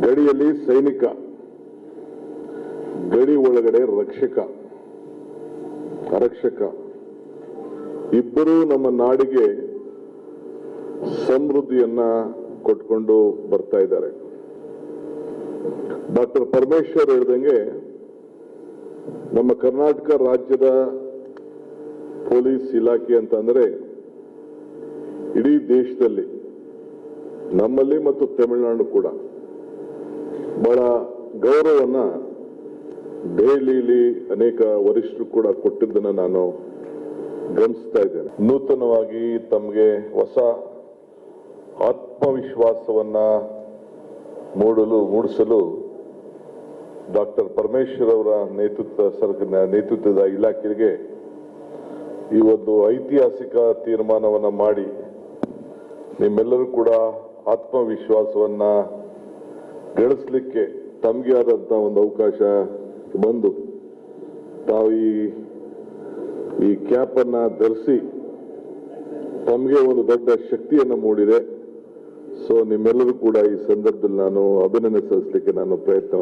ಗಡಿಯಲ್ಲಿ ಸೈನಿಕ, ಗಡಿ ಒಳಗಡೆ ರಕ್ಷಕ ರಕ್ಷಕ. ಇಬ್ಬರೂ ನಮ್ಮ ನಾಡಿಗೆ ಸಮೃದ್ಧಿಯನ್ನ ಕೊಟ್ಕೊಂಡು ಬರ್ತಾ ಇದ್ದಾರೆ. ಡಾಕ್ಟರ್ ಪರಮೇಶ್ವರ್ ಹೇಳ್ದಂಗೆ, ನಮ್ಮ ಕರ್ನಾಟಕ ರಾಜ್ಯದ ಪೊಲೀಸ್ ಇಲಾಖೆ ಅಂತಂದ್ರೆ, ಇಡೀ ದೇಶದಲ್ಲಿ ನಮ್ಮಲ್ಲಿ ಮತ್ತು ತಮಿಳುನಾಡು ಕೂಡ. ಬಹಳ ಗೌರವವನ್ನ ದೆಹಲಿಯಲ್ಲಿ ಅನೇಕ ವರಿಷ್ಠರು ಕೂಡ ಕೊಟ್ಟಿದ್ದನ್ನ ನಾನು ಗಮನಿಸ್ತಾ ಇದ್ದೇನೆ. ನೂತನವಾಗಿ ತಮಗೆ ಹೊಸ ಆತ್ಮವಿಶ್ವಾಸವನ್ನ ಮೂಡಲು, ಮೂಡಿಸಲು ಡಾಕ್ಟರ್ ಪರಮೇಶ್ವರ್ ಅವರ ನೇತೃತ್ವ ಸರ್ಕ ನೇತೃತ್ವದ ಇಲಾಖೆಗೆ ಈ ಒಂದು ಐತಿಹಾಸಿಕ ತೀರ್ಮಾನವನ್ನು ಮಾಡಿ ನಿಮ್ಮೆಲ್ಲರೂ ಕೂಡ ಆತ್ಮವಿಶ್ವಾಸವನ್ನ ಗಳಿಸ್ಲಿಕ್ಕೆ ತಮಗೆ ಆದಂಥ ಒಂದು ಅವಕಾಶ ಬಂದು ತಾವು ಈ ಈ ಕ್ಯಾಪನ್ನು ಧರಿಸಿ ತಮಗೆ ಒಂದು ದೊಡ್ಡ ಶಕ್ತಿಯನ್ನು ಮೂಡಿದೆ. ಸೊ ನಿಮ್ಮೆಲ್ಲರೂ ಕೂಡ ಈ ಸಂದರ್ಭದಲ್ಲಿ ನಾನು ಅಭಿನಂದನೆ ಸಲ್ಲಿಸಲಿಕ್ಕೆ ನಾನು ಪ್ರಯತ್ನ